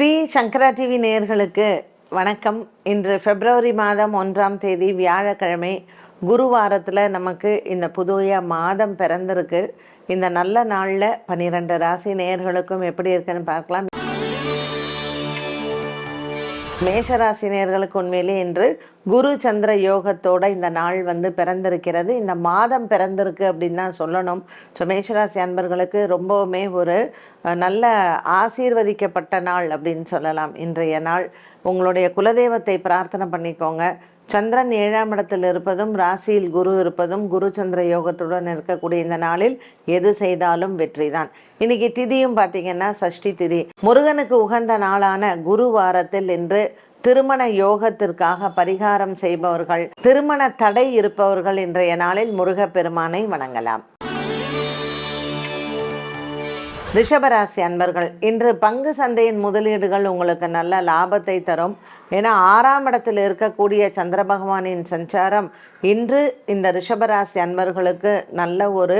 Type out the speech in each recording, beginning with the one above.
ஸ்ரீ சங்கரா TV நேயர்களுக்கு வணக்கம். இன்று பிப்ரவரி மாதம் ஒன்றாம் தேதி வியாழக்கிழமை குருவாரத்தில் நமக்கு இந்த புதிய மாதம் பிறந்திருக்கு. இந்த நல்ல நாளில் பன்னிரெண்டு ராசி நேயர்களுக்கும் எப்படி இருக்குன்னு பார்க்கலாம். மேஷராசினியர்களுக்கு உண்மையிலே இன்று குரு சந்திர யோகத்தோட இந்த நாள் வந்து பிறந்திருக்கிறது. இந்த மாதம் பிறந்திருக்கு அப்படின்னு தான் சொல்லணும். ஸோ மேஷராசி அன்பர்களுக்கு ரொம்பவுமே ஒரு நல்ல ஆசீர்வதிக்கப்பட்ட நாள் அப்படின்னு சொல்லலாம். இன்றைய நாள் உங்களுடைய குலதெய்வத்தை பிரார்த்தனை பண்ணிக்கோங்க. சந்திரன் ஏழாம் இடத்தில் இருப்பதும் ராசியில் குரு இருப்பதும் குரு சந்திர யோகத்துடன் இருக்கக்கூடிய இந்த நாளில் எது செய்தாலும் வெற்றிதான். இன்னைக்கு திதியும் பார்த்தீங்கன்னா சஷ்டி திதி. முருகனுக்கு உகந்த நாளான குரு வாரத்தில் இன்று திருமண யோகத்திற்காக பரிகாரம் செய்பவர்கள் திருமண தடை இருப்பவர்கள் இன்றைய நாளில் முருகப்பெருமானை வணங்கலாம். ரிஷபராசி அன்பர்கள் இன்று பங்கு சந்தையின் முதலீடுகள் உங்களுக்கு நல்ல லாபத்தை தரும். ஏன்னா ஆறாம் இடத்தில் இருக்கக்கூடிய சந்திர பகவானின் சஞ்சாரம் இன்று இந்த ரிஷபராசி அன்பர்களுக்கு நல்ல ஒரு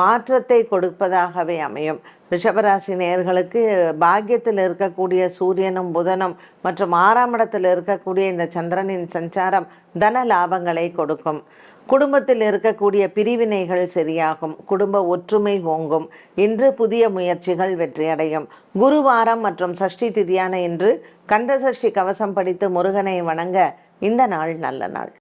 மாற்றத்தை கொடுப்பதாகவே அமையும். ரிஷபராசி நேர்களுக்கு பாக்கியத்தில் இருக்கக்கூடிய சூரியனும் புதனும் மற்றும் ஆறாம் இடத்தில் இருக்கக்கூடிய இந்த சந்திரனின் சஞ்சாரம் தன லாபங்களை கொடுக்கும். குடும்பத்தில் இருக்கக்கூடிய பிரிவினைகள் சரியாகும் குடும்ப ஒற்றுமை ஓங்கும். இன்று புதிய முயற்சிகள் வெற்றியடையும். குருவாரம் மற்றும் சஷ்டி திதியான இன்று கந்த சஷ்டி கவசம் படித்து முருகனை வணங்க இந்த நாள் நல்ல நாள்.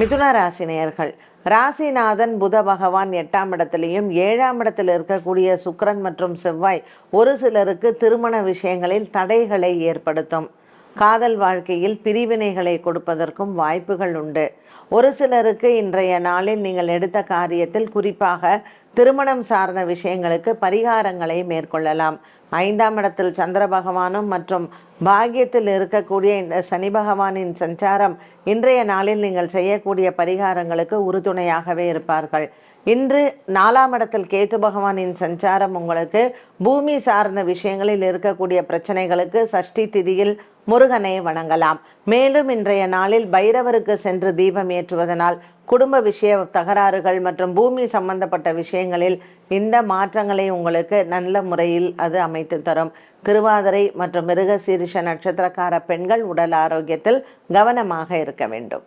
மிதுன ராசினியர்கள் ராசிநாதன் புத பகவான் எட்டாம் இடத்திலையும் ஏழாம் இடத்தில் இருக்கக்கூடிய சுக்கரன் மற்றும் செவ்வாய் ஒரு சிலருக்கு திருமண விஷயங்களில் தடைகளை ஏற்படுத்தும். காதல் வாழ்க்கையில் பிரிவினைகளை கொடுப்பதற்கும் வாய்ப்புகள் உண்டு. ஒரு சிலருக்கு இன்றைய நாளில் நீங்கள் எடுத்த காரியத்தில் குறிப்பாக திருமணம் சார்ந்த விஷயங்களுக்கு பரிகாரங்களை மேற்கொள்ளலாம். ஐந்தாம் இடத்தில் சந்திர பகவானும் மற்றும் பாக்கியத்தில் இருக்கக்கூடிய இந்த சனி பகவானின் சஞ்சாரம் இன்றைய நாளில் நீங்கள் செய்யக்கூடிய பரிகாரங்களுக்கு உறுதுணையாகவே இருப்பார்கள். இன்று நாலாம் இடத்தில் கேது பகவானின் சஞ்சாரம் உங்களுக்கு பூமி சார்ந்த விஷயங்களில் இருக்கக்கூடிய பிரச்சனைகளுக்கு சஷ்டி திதியில் முருகனை வணங்கலாம். மேலும் இன்றைய நாளில் பைரவருக்கு சென்று தீபம் ஏற்றுவதனால் குடும்ப விஷய தகராறுகள் மற்றும் பூமி சம்பந்தப்பட்ட விஷயங்களில் இந்த மாற்றங்களை உங்களுக்கு நல்ல முறையில் அது அமைத்து தரும். திருவாதிரை மற்றும் மிருகசீரிஷ நட்சத்திரக்கார பெண்கள் உடல் ஆரோக்கியத்தில் கவனமாக இருக்க வேண்டும்.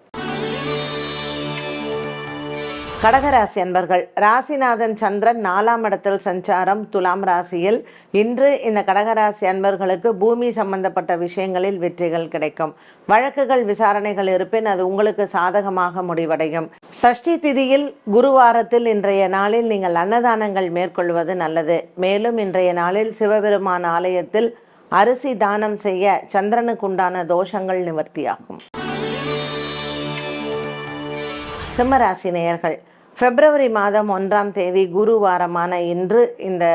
கடகராசி அன்பர்கள் ராசிநாதன் சந்திரன் நாலாம் இடத்தில் சஞ்சாரம் துலாம் ராசியில் இன்று இந்த கடகராசி அன்பர்களுக்கு பூமி சம்பந்தப்பட்ட விஷயங்களில் வெற்றிகள் கிடைக்கும். வழக்குகள் விசாரணைகள் இருப்பின் அது உங்களுக்கு சாதகமாக முடிவடையும். சஷ்டி திதியில் குருவாரத்தில் இன்றைய நாளில் நீங்கள் அன்னதானங்கள் மேற்கொள்வது நல்லது. மேலும் இன்றைய நாளில் சிவபெருமான் ஆலயத்தில் அரிசி தானம் செய்ய சந்திரனுக்குண்டான தோஷங்கள் நிவர்த்தியாகும். சிம்மராசி நேயர்கள் பிப்ரவரி மாதம் ஒன்றாம் தேதி குருவாரமான இன்று இந்த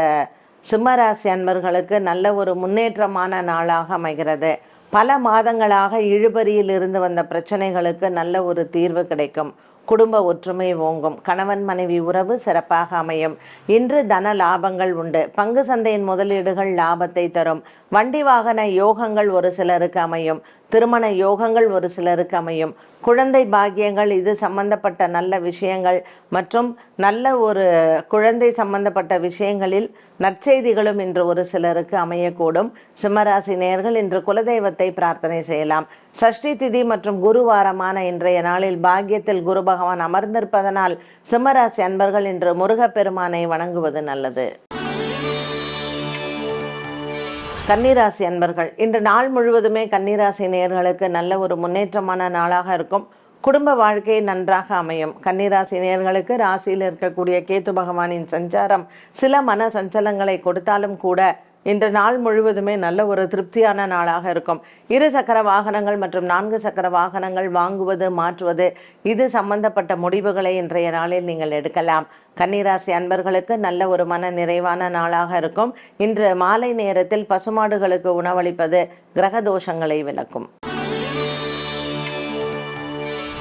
சிம்மராசி அன்பர்களுக்கு நல்ல ஒரு முன்னேற்றமான நாளாக அமைகிறது. பல மாதங்களாக இழுபறியில் இருந்து வந்த பிரச்சனைகளுக்கு நல்ல ஒரு தீர்வு கிடைக்கும். குடும்ப ஒற்றுமை ஓங்கும். கணவன் மனைவி உறவு சிறப்பாக அமையும். இன்று தன லாபங்கள் உண்டு. பங்கு சந்தையின் முதலீடுகள் லாபத்தை தரும். வண்டி வாகன யோகங்கள் ஒரு சிலருக்கு அமையும் திருமண யோகங்கள் ஒரு சிலருக்கு அமையும். குழந்தை பாக்கியங்கள் இது சம்பந்தப்பட்ட நல்ல விஷயங்கள் மற்றும் நல்ல ஒரு குழந்தை சம்பந்தப்பட்ட விஷயங்களில் நற்செய்திகளும் இன்று ஒரு சிலருக்கு அமையக்கூடும். சிம்மராசி நேர்கள் இன்று குலதெய்வத்தை பிரார்த்தனை செய்யலாம். சஷ்டி திதி மற்றும் குருவாரமான இன்றைய நாளில் பாக்கியத்தில் குரு பகவான் அமர்ந்திருப்பதனால் சிம்மராசி அன்பர்கள் இன்று முருகப்பெருமானை வணங்குவது நல்லது. கன்னிராசி அன்பர்கள் இன்று நாள் முழுவதுமே கன்னிராசி நேர்களுக்கு நல்ல ஒரு முன்னேற்றமான நாளாக இருக்கும். குடும்ப வாழ்க்கை நன்றாக அமையும். கன்னிராசி நேர்களுக்கு ராசியில் இருக்கக்கூடிய கேத்து பகவானின் சஞ்சாரம் சில மன சஞ்சலங்களை கொடுத்தாலும் கூட இன்று நாள் முழுவதுமே நல்ல ஒரு திருப்தியான நாளாக இருக்கும். இரு சக்கர வாகனங்கள் மற்றும் நான்கு சக்கர வாகனங்கள் வாங்குவது மாற்றுவது இது சம்பந்தப்பட்ட முடிவுகளை இன்றைய நாளில் நீங்கள் எடுக்கலாம். கன்னிராசி அன்பர்களுக்கு நல்ல ஒரு மன நிறைவான நாளாக இருக்கும். இன்று மாலை நேரத்தில் பசுமாடுகளுக்கு உணவளிப்பது கிரக தோஷங்களை விளக்கும்.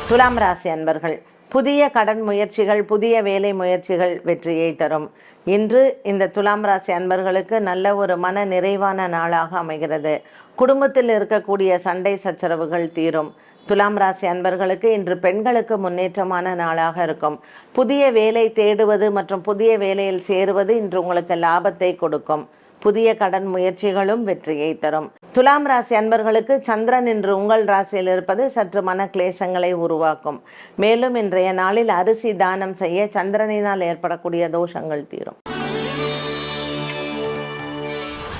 துலாம் ராசி அன்பர்கள் புதிய கடன் முயற்சிகள் புதிய வேலை முயற்சிகள் வெற்றியை தரும். இன்று இந்த துலாம் ராசி அன்பர்களுக்கு நல்ல ஒரு மன நிறைவான நாளாக அமைகிறது. குடும்பத்தில் இருக்கக்கூடிய சண்டை சச்சரவுகள் தீரும். துலாம் ராசி அன்பர்களுக்கு இன்று பெண்களுக்கு முன்னேற்றமான நாளாக இருக்கும். புதிய வேலை தேடுவது மற்றும் புதிய வேலையில் சேருவது இன்று உங்களுக்கு லாபத்தை கொடுக்கும். புதிய கடன் முயற்சிகளும் வெற்றியை தரும். துலாம் ராசி அன்பர்களுக்கு சந்திரன் இன்று உங்கள் ராசியில் இருப்பது சற்று மன கிளேசங்களை உருவாக்கும். மேலும் இன்றைய நாளில் அரிசி தானம் செய்ய சந்திரனினால் ஏற்படக்கூடிய தோஷங்கள் தீரும்.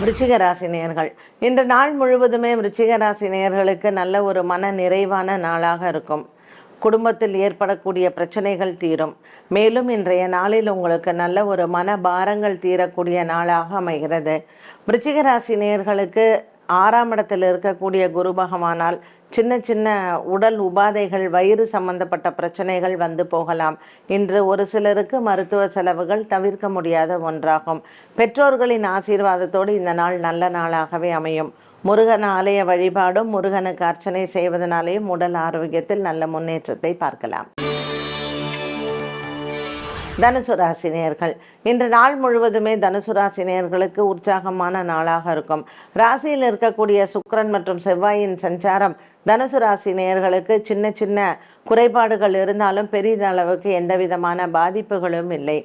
விருச்சிக ராசி நேயர்கள் இன்று நாள் முழுவதுமே விருச்சிக ராசி நேயர்களுக்கு நல்ல ஒரு மன நிறைவான நாளாக இருக்கும். குடும்பத்தில் ஏற்படக்கூடிய பிரச்சனைகள் தீரும். மேலும் இன்றைய நாளில் உங்களுக்கு நல்ல ஒரு மன பாரங்கள் தீரக்கூடிய நாளாக அமைகிறது. விருச்சிகராசி நேர்களுக்கு ஆறாம் இடத்தில் இருக்கக்கூடிய குரு பகவானால் சின்ன சின்ன உடல் உபாதைகள் வயிறு சம்பந்தப்பட்ட பிரச்சனைகள் வந்து போகலாம். இன்று ஒரு சிலருக்கு மருத்துவ செலவுகள் தவிர்க்க முடியாத ஒன்றாகும். பெற்றோர்களின் ஆசீர்வாதத்தோடு இந்த நாள் நல்ல நாளாகவே அமையும். முருகன் ஆலய வழிபாடும் முருகனுக்கு அர்ச்சனை செய்வதனாலேயும் உடல் ஆரோக்கியத்தில் நல்ல முன்னேற்றத்தை பார்க்கலாம். தனுசு ராசி நேயர்கள். இன்று நாள் முழுவதுமே தனுசு ராசி நேயர்களுக்கு உற்சாகமான நாளாக இருக்கும். ராசியில் இருக்கக்கூடிய சுக்கரன் மற்றும் செவ்வாயின் சஞ்சாரம் தனுசு ராசி நேயர்களுக்கு சின்ன சின்ன குறைபாடுகள் இருந்தாலும் பெரிதளவுக்கு எந்த விதமான பாதிப்புகளும் இல்லை.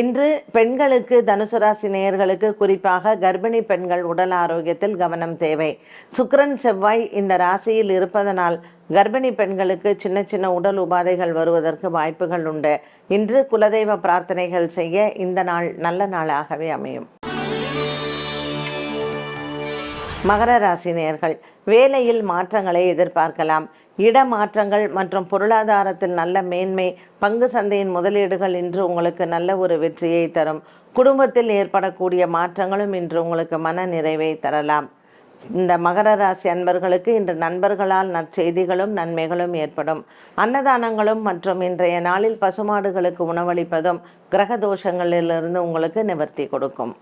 இன்று பெண்களுக்கு தனுசு ராசி நேயர்களுக்கு குறிப்பாக கர்ப்பிணி பெண்கள் உடல் ஆரோக்கியத்தில் கவனம் தேவை. சுக்கரன் செவ்வாய் இந்த ராசியில் இருப்பதனால் கர்ப்பிணி பெண்களுக்கு சின்ன சின்ன உடல் உபாதைகள் வருவதற்கு வாய்ப்புகள் உண்டு. இன்று குலதெய்வ பிரார்த்தனைகள் செய்ய இந்த நாள் நல்ல நாளாகவே அமையும். மகர ராசி நேர்கள் வேலையில் மாற்றங்களை எதிர்பார்க்கலாம். இடமாற்றங்கள் மற்றும் பொருளாதாரத்தில் நல்ல மேன்மை பங்கு சந்தையின் முதலீடுகள் இன்று உங்களுக்கு நல்ல ஒரு வெற்றியை தரும். குடும்பத்தில் ஏற்படக்கூடிய மாற்றங்களும் இன்று உங்களுக்கு மன நிறைவை தரலாம். இந்த மகர ராசி அன்பர்களுக்கு இன்று நண்பர்களால் நற்செய்திகளும் நன்மைகளும் ஏற்படும். அன்னதானங்களும் மற்றும் இன்றைய நாளில் பசுமாடுகளுக்கு உணவளிப்பதும் கிரக தோஷங்களிலிருந்து உங்களுக்கு நிவர்த்தி கொடுக்கும்.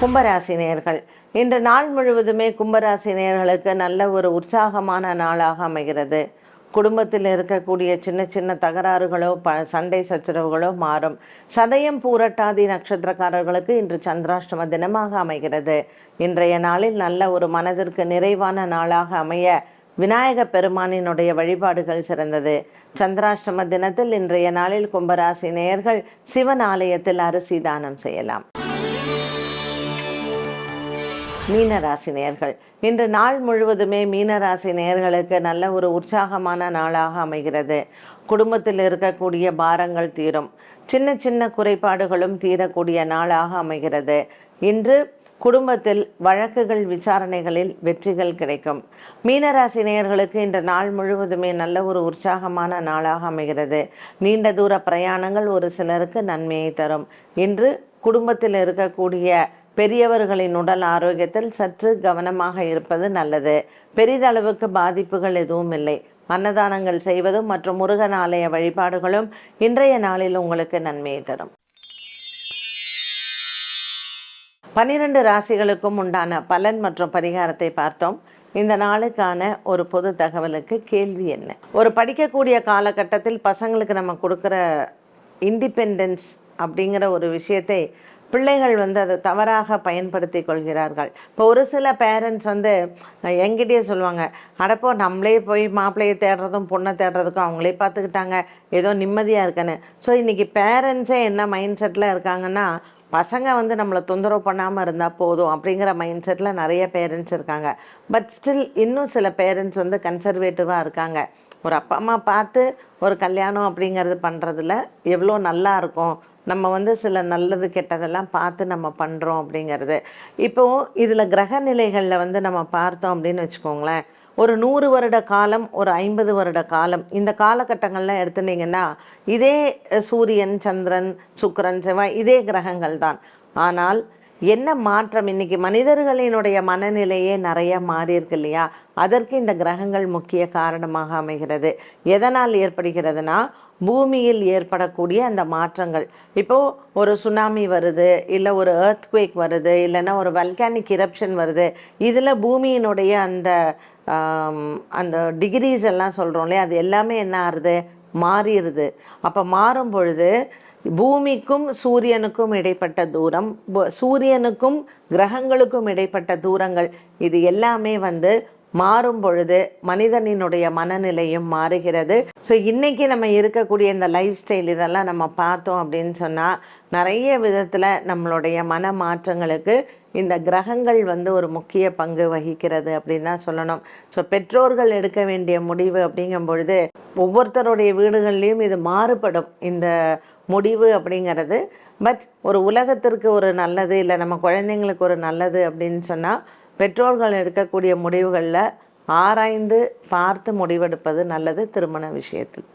கும்பராசி நேர்கள் இன்று நாள் முழுவதுமே கும்பராசி நேர்களுக்கு நல்ல ஒரு உற்சாகமான நாளாக அமைகிறது. குடும்பத்தில் இருக்கக்கூடிய சின்ன சின்ன தகராறுகளோ ப சண்டை சச்சரவுகளோ மாறும். சதயம் பூரட்டாதி நட்சத்திரக்காரர்களுக்கு இன்று சந்திராஷ்டம தினமாக அமைகிறது. இன்றைய நாளில் நல்ல ஒரு மனதிற்கு நிறைவான நாளாக அமைய விநாயக பெருமானினுடைய வழிபாடுகள் சிறந்தது. சந்திராஷ்டம தினத்தில் இன்றைய நாளில் கும்பராசி நேயர்கள் சிவன் ஆலயத்தில் அரிசி தானம் செய்யலாம். மீனராசி நேர்கள் இன்று நாள் முழுவதுமே மீனராசி நேயர்களுக்கு நல்ல ஒரு உற்சாகமான நாளாக அமைகிறது. குடும்பத்தில் இருக்கக்கூடிய பாரங்கள் தீரும். சின்ன சின்ன குறைபாடுகளும் தீரக்கூடிய நாளாக அமைகிறது. இன்று குடும்பத்தில் வழக்குகள் விசாரணைகளில் வெற்றிகள் கிடைக்கும். மீனராசி நேயர்களுக்கு இன்று நாள் முழுவதுமே நல்ல ஒரு உற்சாகமான நாளாக அமைகிறது. நீண்ட தூர பிரயாணங்கள் ஒரு சிலருக்கு நன்மையை தரும். இன்று குடும்பத்தில் இருக்கக்கூடிய பெரியவர்களின் உடல் ஆரோக்கியத்தில் சற்று கவனமாக இருப்பது நல்லது. பெரிதளவுக்கு பாதிப்புகள் எதுவும் இல்லை. அன்னதானங்கள் செய்வதும் மற்றும் முருகன் ஆலய வழிபாடுகளும் இன்றைய நாளில் உங்களுக்கு நன்மையை தரும். பனிரெண்டு ராசிகளுக்கும் உண்டான பலன் மற்றும் பரிகாரத்தை பார்த்தோம். இந்த நாளுக்கான ஒரு பொது தகவலுக்கு கேள்வி என்ன? ஒரு படிக்கக்கூடிய காலகட்டத்தில் பசங்களுக்கு நம்ம கொடுக்குற இண்டிபெண்டன்ஸ் அப்படிங்கிற ஒரு விஷயத்தை பிள்ளைகள் வந்து அதை தவறாக பயன்படுத்தி கொள்கிறார்கள். இப்போ ஒரு சில பேரண்ட்ஸ் வந்து எங்கிட்டயே சொல்லுவாங்க அடப்போ நம்மளே போய் மாப்பிள்ளையை தேடுறதும் பொண்ணை தேடுறதுக்கும் அவங்களே பார்த்துக்கிட்டாங்க. ஏதோ நிம்மதியாக இருக்குன்னு. ஸோ இன்றைக்கி பேரண்ட்ஸே என்ன மைண்ட் செட்டில் இருக்காங்கன்னா பசங்க வந்து நம்மளை தொந்தரவு பண்ணாமல் இருந்தால் போதும் அப்படிங்கிற மைண்ட் செட்டில் நிறைய பேரண்ட்ஸ் இருக்காங்க. பட் ஸ்டில் இன்னும் சில பேரண்ட்ஸ் வந்து கன்சர்வேட்டிவாக இருக்காங்க. ஒரு அப்பா அம்மா பார்த்து ஒரு கல்யாணம் அப்படிங்கிறது பண்ணுறதுல எவ்வளோ நல்லா இருக்கும் நம்ம வந்து சில நல்லது கெட்டதெல்லாம் பார்த்து நம்ம பண்ணுறோம் அப்படிங்கிறது. இப்போது இதில் கிரக நிலைகளில் வந்து நம்ம பார்த்தோம் அப்படின்னு வச்சுக்கோங்களேன். ஒரு நூறு வருட காலம் ஒரு ஐம்பது வருட காலம் இந்த காலகட்டங்கள்லாம் எடுத்துனீங்கன்னா இதே சூரியன் சந்திரன் சுக்கரன் செவ்வாய் இதே கிரகங்கள் தான். ஆனால் என்ன மாற்றம்? இன்னைக்கு மனிதர்களினுடைய மனநிலையே நிறைய மாறி இருக்கு இல்லையா? அதற்கு இந்த கிரகங்கள் முக்கிய காரணமாக அமைகிறது. எதனால் ஏற்படுகிறதுனா பூமியில் ஏற்படக்கூடிய அந்த மாற்றங்கள். இப்போது ஒரு சுனாமி வருது இல்லை ஒரு earthquake வருது இல்லைன்னா ஒரு வல்கானிக் இரப்ஷன் வருது. இதில் பூமியினுடைய அந்த அந்த டிகிரிஸ் எல்லாம் சொல்கிறோம் இல்லையா? அது எல்லாமே என்ன ஆகுது மாறிடுது. அப்போ மாறும் பொழுது பூமிக்கும் சூரியனுக்கும் இடைப்பட்ட தூரம் சூரியனுக்கும் கிரகங்களுக்கும் இடைப்பட்ட தூரங்கள் இது எல்லாமே வந்து மாறும் பொழுது மனிதனினுடைய மனநிலையும் மாறுகிறது. ஸோ இன்னைக்கு நம்ம இருக்கக்கூடிய இந்த லைஃப் ஸ்டைல் இதெல்லாம் நம்ம பார்த்தோம் அப்படின்னு சொன்னால் நிறைய விதத்தில் நம்மளுடைய மன மாற்றங்களுக்கு இந்த கிரகங்கள் வந்து ஒரு முக்கிய பங்கு வகிக்கிறது அப்படின்னு தான் சொல்லணும். ஸோ பெற்றோர்கள் எடுக்க வேண்டிய முடிவு அப்படிங்கும் பொழுது ஒவ்வொருத்தருடைய வீடுகள்லேயும் இது மாறுபடும். இந்த முடிவு அப்படிங்கிறது. பட் ஒரு உலகத்திற்கு ஒரு நல்லது இல்லை நம்ம குழந்தைங்களுக்கு ஒரு நல்லது அப்படின்னு சொன்னால் பெற்றோர்கள் எடுக்கக்கூடிய முடிவுகளில் ஆராய்ந்து பார்த்து முடிவெடுப்பது நல்லது திருமண விஷயத்தில்.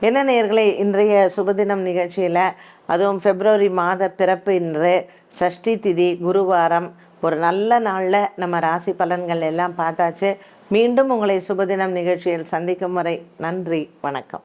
என்ன நேயர்களே இன்றைய சுபதினம் நிகழ்ச்சியில் அதுவும் பிப்ரவரி மாத பிறப்பு இன்று சஷ்டி திதி குருவாரம் ஒரு நல்ல நாளில் நம்ம ராசி பலன்கள் எல்லாம் பார்த்தாச்சு. மீண்டும் உங்களை சுபதினம் நிகழ்ச்சியில் சந்திக்கும் வரை நன்றி வணக்கம்.